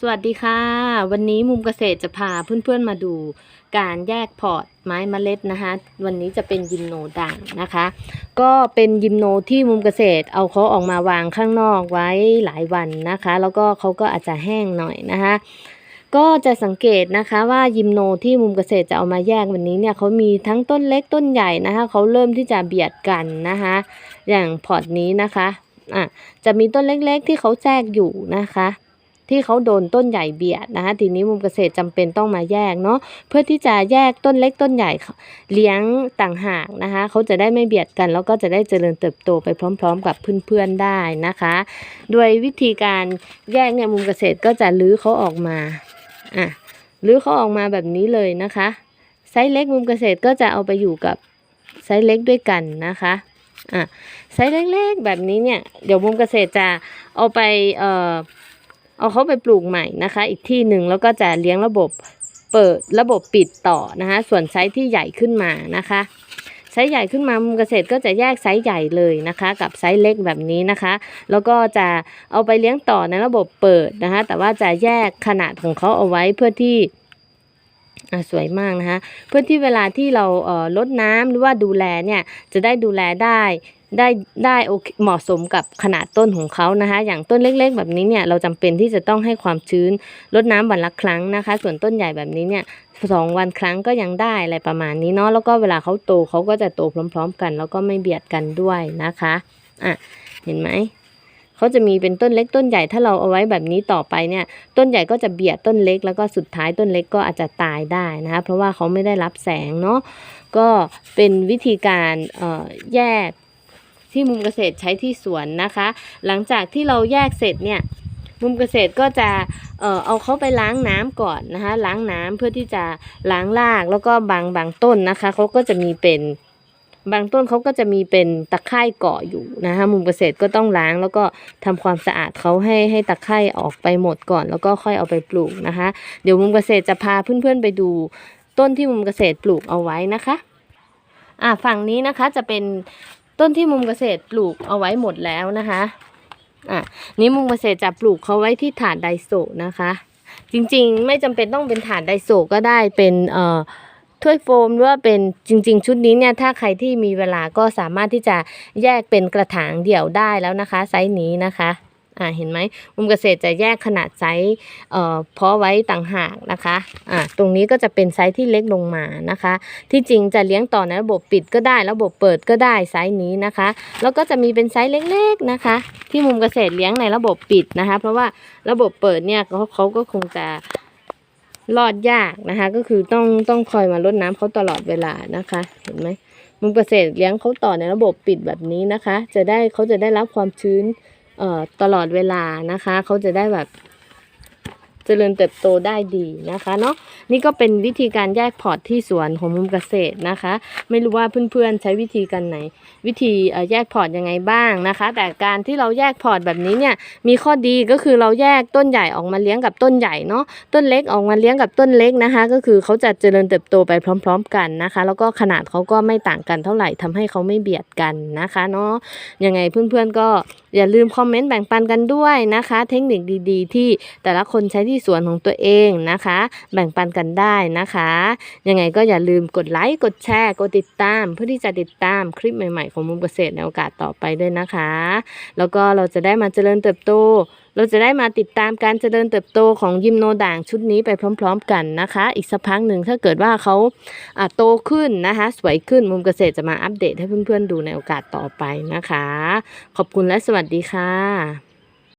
สวัสดีค่ะ วันนี้มุมเกษตรจะพาเพื่อนๆมาดูการแยกพอร์ตไม้เมล็ดนะคะ วันนี้จะเป็นยิมโนด่างนะคะ ก็เป็นยิมโนที่มุมเกษตรเอาเขาออกมาวางข้างนอกไว้หลายวันนะคะ แล้วก็เขาก็อาจจะแห้งหน่อยนะคะ ก็จะสังเกตนะคะว่ายิมโนที่มุมเกษตรจะเอามาแยกวันนี้เนี่ยเขามีทั้งต้นเล็กต้นใหญ่นะคะเขาเริ่มที่จะเบียดกันนะคะ อย่างพอร์ตนี้นะคะอะจะมีต้นเล็กๆที่เขาแทรกอยู่นะคะ ที่เขาโดนต้นใหญ่เบียดนะคะทีนี้มุมเกษตรจำเป็นต้องมาแยกเนาะเพื่อที่จะแยกต้นเล็กต้นใหญ่เลี้ยงต่างหากนะคะเขาจะได้ไม่เบียดกัน แล้วก็จะได้เจริญเติบโตไปพร้อม ๆ กับเพื่อนๆได้นะคะโดยวิธีการแยกเนี่ยมุมเกษตรก็จะลื้อเขาออกมาอะลื้อเขาออกมาแบบนี้เลยนะคะไซส์เล็กมุมเกษตรก็จะเอาไปอยู่กับไซส์เล็กด้วยกันนะคะอะไซส์เล็กๆแบบนี้เนี่ยเดี๋ยวมุมเกษตรจะเอาไปเอ่อ เอาเขาไปปลูกใหม่นะคะ อีกที่หนึ่งแล้วก็จะเลี้ยงระบบเปิดระบบปิดต่อนะคะ ส่วนไซส์ที่ใหญ่ขึ้นมานะคะไซส์ใหญ่ขึ้นมามุมเกษตรก็จะแยกไซส์ใหญ่เลยนะคะ กับไซส์เล็กแบบนี้นะคะ แล้วก็จะเอาไปเลี้ยงต่อในระบบเปิดนะคะ แต่ว่าจะแยกขนาดของเขาเอาไว้เพื่อที่สวยมากนะคะ เพื่อที่เวลาที่เราลดน้ำหรือว่าดูแลเนี่ยจะได้ดูแลได้ ได้ได้โอเคเหมาะสมกับขนาดต้นของเขานะคะ อย่างต้นเล็กๆ แบบนี้เนี่ยเราจำเป็นที่จะต้องให้ความชื้นลดน้ำวันละครั้งนะคะ ส่วนต้นใหญ่แบบนี้เนี่ยสองวันครั้งก็ยังได้อะไรประมาณนี้เนาะแล้วก็เวลาเขาโตเขาก็จะโตพร้อม ๆ กัน แล้วก็ไม่เบียดกันด้วยนะคะอะเห็นไหมเขาจะมีเป็นต้นเล็กต้นใหญ่ถ้าเราเอาไว้แบบนี้ต่อไปเนี่ย ต้นใหญ่ก็จะเบียดต้นเล็ก แล้วก็สุดท้ายต้นเล็กก็อาจจะตายได้นะคะเพราะว่าเขาไม่ได้รับแสงเนาะก็เป็นวิธีการเอ่อแยก ที่มุมเกษตรใช้ที่สวนนะคะ หลังจากที่เราแยกเสร็จเนี่ยมุมเกษตรก็จะเอ่อเอาเขาไปล้างน้ำก่อนนะคะ ล้างน้ำเพื่อที่จะล้างรากแล้วก็บางบางต้นนะคะเขาก็จะมีเป็นบางต้นเขาก็จะมีเป็นตะไคร่เกาะอยู่นะคะมุมเกษตรก็ต้องล้างแล้วก็ทำความสะอาดเขาให้ให้ตะไคร่ออกไปหมดก่อน แล้วก็ค่อยเอาไปปลูกนะคะ เดี๋ยวมุมเกษตรจะพาเพื่อนๆไปดูต้นที่มุมเกษตรปลูกเอาไว้นะคะอ่าฝั่งนี้นะคะจะเป็น ต้นที่มุมเกษตรปลูกเอาไว้หมดแล้วนะคะอะนี้มุมเกษตรจะปลูกเขาไว้ที่ถาดไดโซนะคะ จริงๆไม่จำเป็นต้องเป็นถาดไดโซก็ได้เป็นเอ่อถ้วยโฟมหรือว่าเป็นจริง ๆ ชุดนี้เนี่ยถ้าใครที่มีเวลาก็สามารถที่จะแยกเป็นกระถางเดี่ยวได้แล้วนะคะ ไซส์นี้นะคะ อ่าเห็นไหมมุมเกษตรจะแยกขนาดไซส์เอ่อเพาะไว้ต่างหากนะคะอ่าตรงนี้ก็จะเป็นไซส์ที่เล็กลงมานะคะ ที่จริงจะเลี้ยงต่อในระบบปิดก็ได้ ระบบเปิดก็ได้ไซส์นี้นะคะ แล้วก็จะมีเป็นไซส์เล็กๆนะคะ ที่มุมเกษตรเลี้ยงในระบบปิดนะคะ เพราะว่าระบบเปิดเนี่ยเขาเขาก็คงจะรอดยากนะคะ ก็คือต้องต้องคอยมาลดน้ำเขาตลอดเวลานะคะเห็นไหมมุมเกษตรเลี้ยงเขาต่อในระบบปิดแบบนี้นะคะ จะได้เขาจะได้รับความชื้น ตลอดเวลานะคะ เขาจะได้แบบ เจริญเติบโตได้ดีนะคะเนาะนี่ก็เป็นวิธีการแยกพอร์ตที่สวนของมุมเกษตรนะคะ ไม่รู้ว่าเพื่อนๆใช้วิธีกันไหน วิธีเอ่อแยกพอร์ตยังไงบ้างนะคะ แต่การที่เราแยกพอร์ตแบบนี้เนี่ยมีข้อดีก็คือเราแยกต้นใหญ่ออกมาเลี้ยงกับต้นใหญ่เนาะต้นเล็กออกมาเลี้ยงกับต้นเล็กนะคะ ก็คือเขาจะเจริญเติบโตไปพร้อม ๆ กันนะคะ แล้วก็ขนาดเขาก็ไม่ต่างกันเท่าไหร่ทำให้เขาไม่เบียดกันนะคะเนาะยังไงเพื่อนๆก็อย่าลืมคอมเมนต์แบ่งปันกันด้วยนะคะ เทคนิคดี ๆ ที่แต่ละคนใช้ที่ที่สวนของตัวเองนะคะ แบ่งปันกันได้นะคะยังไงก็อย่าลืมกดไลค์กดแชร์กดติดตาม เพื่อที่จะติดตามคลิปใหม่ๆ ของมุมเกษตรในโอกาสต่อไปด้วยนะคะ แล้วก็เราจะได้มาเจริญเติบโตเราจะได้มาติดตามการเจริญเติบโตของยิมโนด่างชุดนี้ไปพร้อม ๆ กันนะคะ อีกสักพักหนึ่งถ้าเกิดว่าเขาอะโตขึ้นนะคะ สวยขึ้นมุมเกษตรจะมาอัปเดตให้เพื่อนๆดูในโอกาสต่อไปนะคะ ขอบคุณและสวัสดีค่ะ